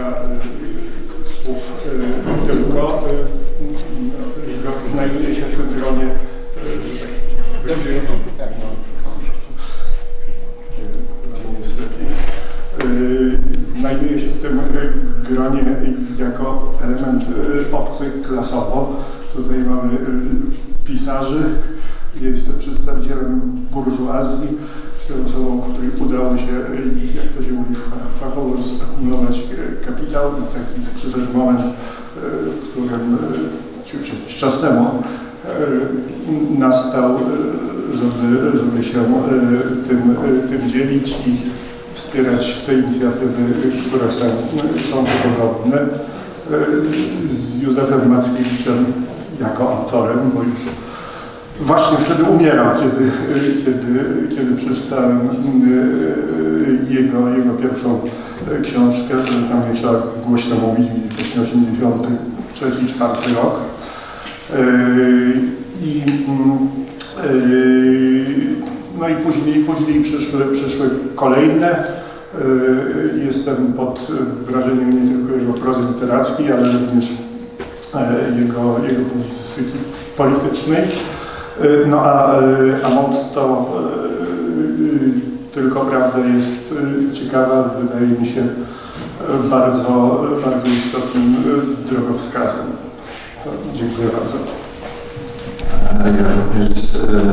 kilka y, słów y, tylko. No, Znajduje się w tym gronie. Dobrze, tak, no. Znajduje się w tym gronie jako element obcy klasowo. Tutaj mamy pisarzy, jest przedstawicielem burżuazji, osobą, której udało się, jak to się mówi, fa- fachowo zakumulować y, kapitał i taki przyszedł moment, y, w którym czy jakiś czas temu nastał, żeby, żeby się tym, tym dzielić i wspierać te inicjatywy, które są, są podobne. Z Józefem Mackiewiczem jako autorem, bo już właśnie wtedy umierał, kiedy, kiedy, kiedy przeczytałem y, jego, jego pierwszą książkę, tam nie trzeba głośno mówić, właśnie 83-4 rok. Y, I, mm, y, no i później, później przyszły, przyszły kolejne. Jestem pod wrażeniem nie tylko jego prozy literackiej, ale również e, jego, jego publicystyki politycznej. Y, No a, y, a motto y, tylko prawda jest ciekawa, wydaje mi się bardzo, bardzo istotnym drogowskazem. To Dziękuję bardzo. Ja również